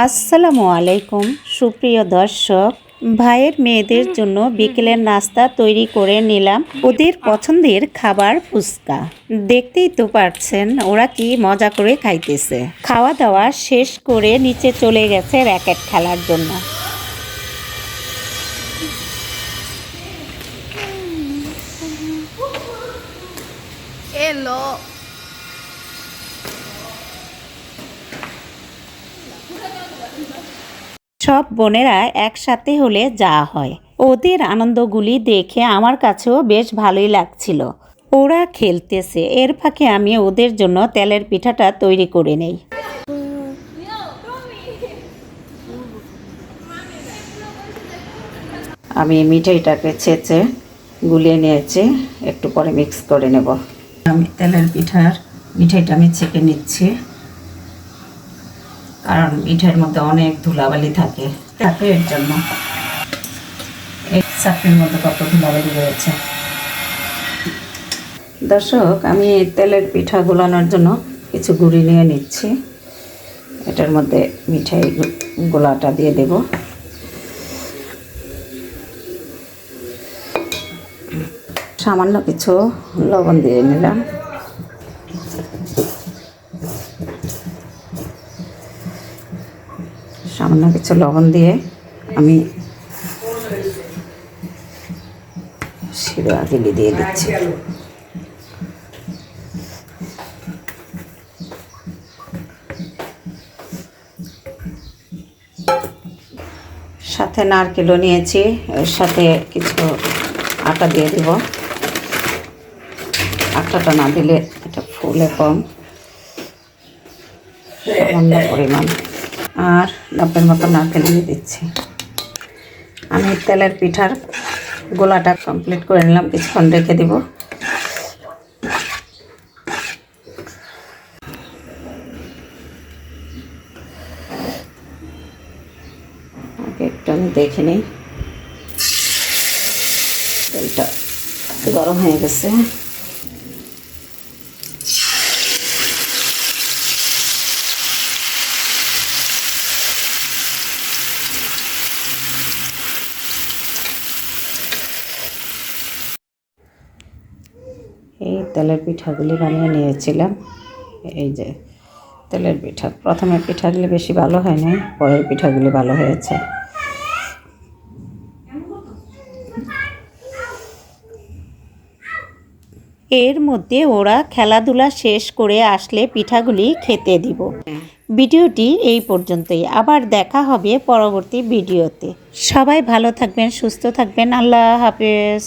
আসসালামু আলাইকুম, সুপ্রিয় দর্শক। ভাইয়ের মেয়েদের জন্য বিকেলের নাস্তা তৈরি করে নিলাম ওদের পছন্দের খাবার ফুচকা। দেখতেই তো পারছেন ওরা কি মজা করে খাইতেছে। খাওয়া দাওয়া শেষ করে নিচে চলে গেছে র্যাকেট খেলার জন্য। সব বোনেরা একসাথে হলে যা হয়। ওদের আনন্দগুলি দেখে আমার কাছেও বেশ ভালোই লাগছিল। ওরা খেলতেছে, এর ফাঁকে আমি ওদের জন্য তেলের পিঠাটা তৈরি করে নেই। আমি মিঠাইটাকে ছেঁচে গুলিয়ে নিয়েছি, একটু পরে মিক্স করে নেব। আমি তেলের পিঠার মিঠাইটা আমি ছেঁকে নিচ্ছি। কারণ মিঠাইয়ের মধ্যে অনেক ধুলাবালি থাকে। থাকে এর জন্য। এই চাকরির মধ্যে কত ধুলাবালি রয়েছে। দর্শক, আমি তেলের পিঠা গোলানোর জন্য কিছু গুঁড়ি নিয়ে নিচ্ছি। এটার মধ্যে মিঠাই গোলাটা দিয়ে দেব। সামান্য কিছু লবণ দিয়ে নিলাম। সামান্য কিছু লবণ দিয়ে আমি শিরা দিলি দিয়ে দিচ্ছি। সাথে নারকেলও নিয়েছি, এর সাথে কিছু আটা দিয়ে দিব। আটাটা না দিলে এটা ফুলে কম, সামান্য পরিমাণ। আর ডাবের মতো নারকেল দিয়ে দিচ্ছি। আমি তেলের পিঠার গোলাটা কমপ্লিট করে নিলাম, কিছুক্ষণ রেখে দিব। একটু আমি দেখে নিই। তেলটা গরম হয়ে গেছে। এই তেলের পিঠাগুলি বানিয়ে নিয়েছিলাম। এই যে তেলের পিঠা। প্রথমে পিঠাগুলি বেশি ভালো হয়নি পরের পিঠাগুলি ভালো হয়েছে। এর মধ্যে ওরা খেলাধুলা শেষ করে আসলে পিঠাগুলি খেতে দিব। ভিডিওটি এই পর্যন্তই। আবার দেখা হবে পরবর্তী ভিডিওতে। সবাই ভালো থাকবেন, সুস্থ থাকবেন। আল্লাহ হাফেজ।